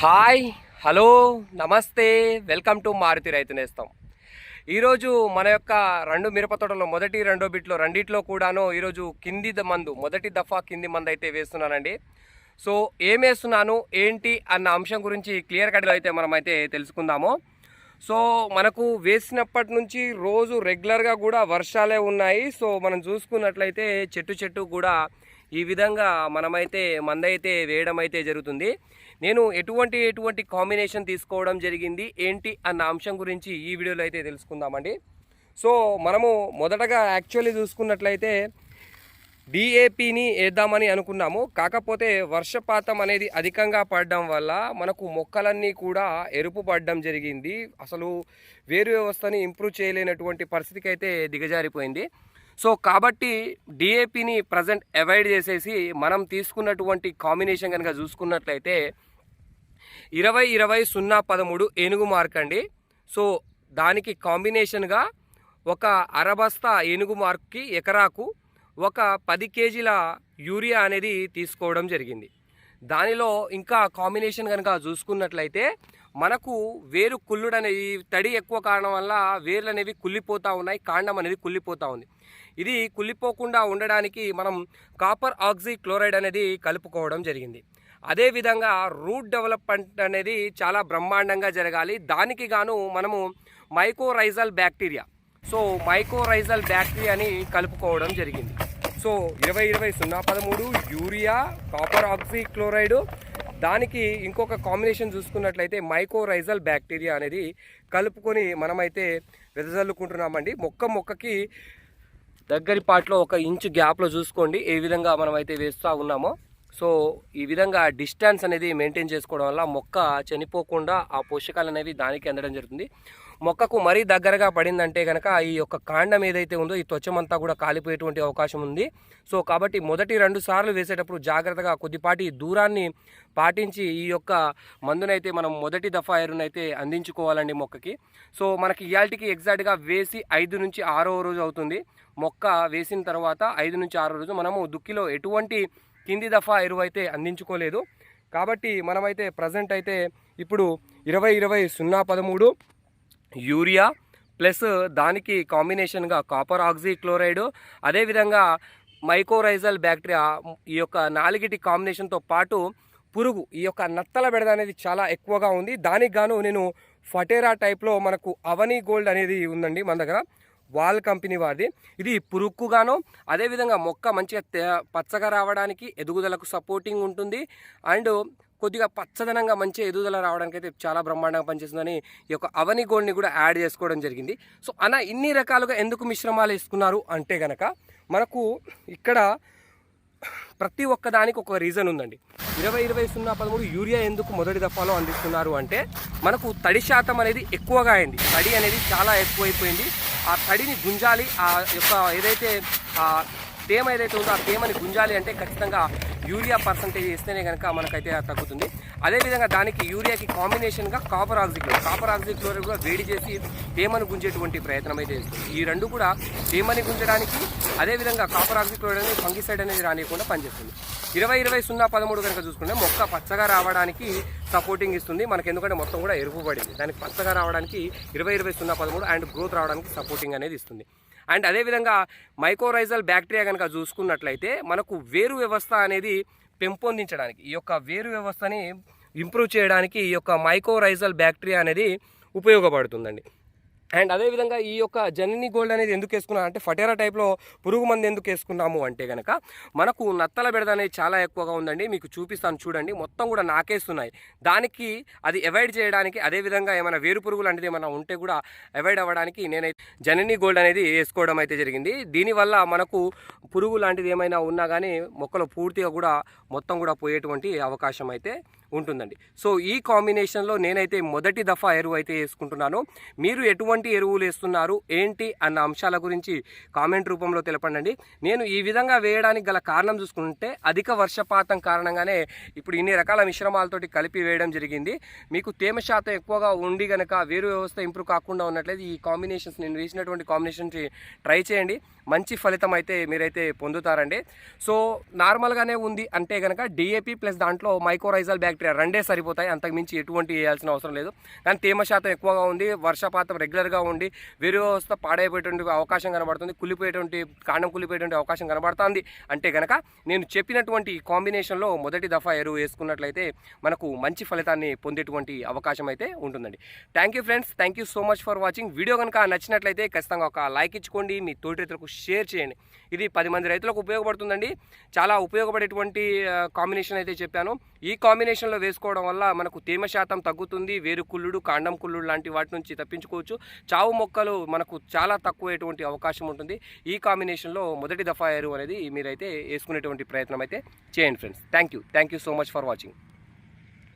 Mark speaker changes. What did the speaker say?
Speaker 1: Hi hello namaste welcome to Maruti Raithu Nestham. ఈరోజు మన యొక్క రెండు మిరప తోటలో మొదటి రెండో బిట్లో రెండిట్లో కూడాను ఈరోజు కింది మందు మొదటి దఫా కింది మందు అయితే వేస్తున్నానండి. సో ఏం వేస్తున్నాను ఏంటి అన్న అంశం గురించి క్లియర్ కట్లో అయితే మనం అయితే తెలుసుకుందాము. సో మనకు వేసినప్పటి నుంచి రోజు రెగ్యులర్గా కూడా వర్షాలే ఉన్నాయి. సో మనం చూసుకున్నట్లయితే చెట్టు చెట్టు కూడా ఈ విధంగా మనమైతే మందైతే వేయడం అయితే జరుగుతుంది. నేను ఎటువంటి ఎటువంటి కాంబినేషన్ తీసుకోవడం జరిగింది ఏంటి అన్న అంశం గురించి ఈ వీడియోలో అయితే తెలుసుకుందామండి. సో మనము మొదటగా యాక్చువల్లీ చూసుకున్నట్లయితే డిఏపిని వేద్దామని అనుకున్నాము. కాకపోతే వర్షపాతం అనేది అధికంగా పడడం వల్ల మనకు మొక్కలన్నీ కూడా ఎరుపు పడడం జరిగింది. అసలు వేరు వ్యవస్థని ఇంప్రూవ్ చేయలేనటువంటి పరిస్థితికి అయితే దిగజారిపోయింది. సో కాబట్టి డిఏపిని ప్రజెంట్ అవాయిడ్ చేసేసి మనం తీసుకున్నటువంటి కాంబినేషన్ కనుక చూసుకున్నట్లయితే ఇరవై ఇరవై సున్నా పదమూడు ఏనుగు మార్క్ అండి సో దానికి కాంబినేషన్గా ఒక అరబస్తా ఏనుగు మార్క్కి ఎకరాకు ఒక పది కేజీల యూరియా అనేది తీసుకోవడం జరిగింది. దానిలో ఇంకా కాంబినేషన్ కనుక చూసుకున్నట్లయితే మనకు వేరు కుళ్ళుడు అనేది తడి ఎక్కువ కారణం వల్ల వేర్లు అనేవి కుళ్ళిపోతూ ఉన్నాయి కాండం అనేది కుళ్ళిపోతూ ఉంది. ఇది కుళ్ళిపోకుండా ఉండడానికి మనం కాపర్ ఆక్సీ క్లోరైడ్ అనేది కలుపుకోవడం జరిగింది. అదేవిధంగా రూట్ డెవలప్మెంట్ అనేది చాలా బ్రహ్మాండంగా జరగాలి. దానికి గాను మనము మైకోరైజల్ బ్యాక్టీరియా సో మైకోరైజల్ బ్యాక్టీరియాని కలుపుకోవడం జరిగింది. సో ఇరవై ఇరవై సున్నా పదమూడు యూరియా కాపర్ ఆక్సీ క్లోరైడ్ దానికి ఇంకొక కాంబినేషన్ చూసుకున్నట్లయితే మైకోరైజల్ బ్యాక్టీరియా అనేది కలుపుకొని మనమైతే వెదజల్లుకుంటున్నామండి. మొక్క మొక్కకి దగ్గరి పాటలో ఒక ఇంచు గ్యాప్లో చూసుకోండి. ఏ విధంగా మనమైతే వేస్తూ ఉన్నామో. సో ఈ విధంగా డిస్టెన్స్ అనేది మెయింటైన్ చేసుకోవడం వల్ల మొక్క చనిపోకుండా ఆ పోషకాలు అనేవి దానికి అందడం జరుగుతుంది. మొక్కకు మరీ దగ్గరగా పడిందంటే కనుక ఈ యొక్క కాండం ఏదైతే ఉందో ఈ త్వచమంతా కూడా కాలిపోయేటువంటి అవకాశం ఉంది. సో కాబట్టి మొదటి రెండు సార్లు వేసేటప్పుడు జాగ్రత్తగా కొద్దిపాటి దూరాన్ని పాటించి ఈ యొక్క మందునైతే మనం మొదటి దఫా ఎరునైతే అందించుకోవాలండి మొక్కకి. సో మనకి ఇయాల్టికి ఎగ్జాక్ట్గా వేసి ఐదు నుంచి ఆరో రోజు అవుతుంది. మొక్క వేసిన తర్వాత ఐదు నుంచి ఆరో రోజు మనము దుక్కిలో ఎటువంటి కింది దఫా ఎరువు అయితే అందించుకోలేదు. కాబట్టి మనమైతే ప్రజెంట్ అయితే ఇప్పుడు ఇరవై ఇరవై సున్నా పదమూడు యూరియా ప్లస్ దానికి కాంబినేషన్గా కాపర్ ఆక్సిక్లోరైడ్ అదేవిధంగా మైకోరైజల్ బ్యాక్టీరియా ఈ యొక్క నాలుగిటి కాంబినేషన్తో పాటు పురుగు ఈ యొక్క నత్తల బెడద అనేది చాలా ఎక్కువగా ఉంది. దానికి గాను నేను ఫటేరా టైప్లో మనకు అవని గోల్డ్ అనేది ఉందండి మన దగ్గర. వాల్ కంపెనీ వారిది. ఇది పురుక్కుగాను అదేవిధంగా మొక్క మంచిగా తే- పచ్చగా రావడానికి ఎదుగుదలకు సపోర్టింగ్ ఉంటుంది. అండ్ కొద్దిగా పచ్చదనంగా మంచి ఎదుగుదల రావడానికి అయితే చాలా బ్రహ్మాండంగా పనిచేస్తుందని ఈ యొక్క అవని గోల్డ్ని కూడా యాడ్ చేసుకోవడం జరిగింది. సో అన్న ఇన్ని రకాలుగా ఎందుకు మిశ్రమాలు వేసుకున్నారు అంటే గనక మనకు ఇక్కడ ప్రతి ఒక్క దానికి ఒక రీజన్ ఉందండి. ఇరవై ఇరవై సున్నా పదమూడు యూరియా ఎందుకు మొదటి దఫాలో అందిస్తున్నారు అంటే మనకు తడి శాతం అనేది ఎక్కువగా అయింది. తడి అనేది చాలా ఎక్కువైపోయింది. ఆ తడిని గుంజాలి ఆ యొక్క ఏదైతే ఆ తేమ ఏదైతే ఉందో ఆ తేమని గుంజాలి అంటే ఖచ్చితంగా యూరియా పర్సంటేజ్ ఇస్తేనే కనుక మనకైతే తగ్గుతుంది. అదేవిధంగా దానికి యూరియాకి కాంబినేషన్గా కాపర్ ఆక్సిక్లోర్ కాపర్ ఆక్సిక్లోర్ కూడా వేడి చేసి తేమను గుంజేటువంటి ప్రయత్నం అయితే చేస్తుంది. ఈ రెండు కూడా తేమని గుంజడానికి అదేవిధంగా కాపర్ ఆక్సిక్లోర్ అనేది ఫంగిసైడ్ అనేది రానియకుండా పనిచేస్తుంది. ఇరవై ఇరవై సున్నా పదమూడు కనుక చూసుకుంటే మొక్క పచ్చగా రావడానికి సపోర్టింగ్ ఇస్తుంది. మనకి ఎందుకంటే మొత్తం కూడా ఎరుపు పడింది. దానికి పచ్చగా రావడానికి ఇరవై ఇరవై సున్నా పదమూడు అండ్ గ్రోత్ రావడానికి సపోర్టింగ్ అనేది ఇస్తుంది. అండ్ అదేవిధంగా మైకోరైజల్ బ్యాక్టీరియా కనుక చూసుకున్నట్లయితే మనకు వేరు వ్యవస్థ అనేది పెంపొందించడానికి ఈ యొక్క వేరు వ్యవస్థని ఇంప్రూవ్ చేయడానికి ఈ యొక్క మైకోరైజల్ బ్యాక్టీరియా అనేది ఉపయోగపడుతుందండి. అండ్ అదేవిధంగా ఈ యొక్క జనని గోల్డ్ అనేది ఎందుకు వేసుకున్నాం అంటే ఫటేరా టైప్లో పురుగు మందు ఎందుకు వేసుకున్నాము అంటే కనుక మనకు నత్తల బెడద అనేది చాలా ఎక్కువగా ఉందండి. మీకు చూపిస్తాను చూడండి. మొత్తం కూడా నాకేస్తున్నాయి. దానికి అది అవాయిడ్ చేయడానికి అదేవిధంగా ఏమైనా వేరు పురుగులు లాంటిది ఏమైనా ఉంటే కూడా అవాయిడ్ అవ్వడానికి నేనైతే జనని గోల్డ్ అనేది వేసుకోవడం అయితే జరిగింది. దీనివల్ల మనకు పురుగు లాంటిది ఏమైనా ఉన్నా కానీ మొక్కలు పూర్తిగా కూడా మొత్తం కూడా పోయేటువంటి అవకాశం అయితే ఉంటుందండి. సో ఈ కాంబినేషన్లో నేనైతే మొదటి దఫా ఎరువు అయితే వేసుకుంటున్నాను. మీరు ఎటువంటి ఎరువులు వేస్తున్నారు ఏంటి అన్న అంశాల గురించి కామెంట్ రూపంలో తెలపండి నేను ఈ విధంగా వేయడానికి గల కారణం చూసుకుంటే అధిక వర్షపాతం కారణంగానే ఇప్పుడు ఇన్ని రకాల మిశ్రమాలతోటి కలిపి వేయడం జరిగింది. మీకు తేమ శాతం ఎక్కువగా ఉండి కనుక వేరు వ్యవస్థ ఇంప్రూవ్ కాకుండా ఉన్నట్లయితే ఈ కాంబినేషన్స్ నేను వేసినటువంటి కాంబినేషన్స్ ట్రై చేయండి. మంచి ఫలితం అయితే మీరైతే పొందుతారండి. సో నార్మల్గానే ఉంది అంటే కనుక డిఏపి ప్లస్ దాంట్లో మైకోరైజల్ బ్యాక్ బ్యాక్టీరియా రెండే సరిపోతాయి. అంతకుమించి ఎటువంటి వేయాల్సిన అవసరం లేదు. కానీ తేమ శాతం ఎక్కువగా ఉంది. వర్షపాతం రెగ్యులర్గా ఉండి వేరు వ్యవస్థ పాడైపోయేటువంటి అవకాశం కనబడుతుంది. కులిపోయేటువంటి కాండం కులిపోయేటువంటి అవకాశం కనబడుతుంది. అంటే కనుక నేను చెప్పినటువంటి కాంబినేషన్లో మొదటి దఫా ఎరువు వేసుకున్నట్లయితే మనకు మంచి ఫలితాన్ని పొందేటువంటి అవకాశం అయితే ఉంటుందండి. Thank you friends. Thank you so much for watching. Video కనుక నచ్చినట్లయితే ఖచ్చితంగా ఒక లైక్ ఇచ్చుకోండి. మీ తోటి రైతులకు షేర్ చేయండి. ఇది పది మంది రైతులకు ఉపయోగపడుతుందండి. చాలా ఉపయోగపడేటువంటి కాంబినేషన్ అయితే చెప్పాను. ఈ కాంబినేషన్లో వేసుకోవడం వల్ల మనకు తేమ శాతం తగ్గుతుంది వేరు కుళ్ళుడు కాండం కుళ్ళుడు లాంటి వాటి నుంచి తప్పించుకోవచ్చు. చావు మొక్కలు మనకు చాలా తక్కువటువంటి అవకాశం ఉంటుంది. ఈ కాంబినేషన్లో మొదటి దఫా ఎరువు అనేది మీరైతే వేసుకునేటువంటి ప్రయత్నం అయితే చేయండి friends. Thank you. Thank you so much for watching.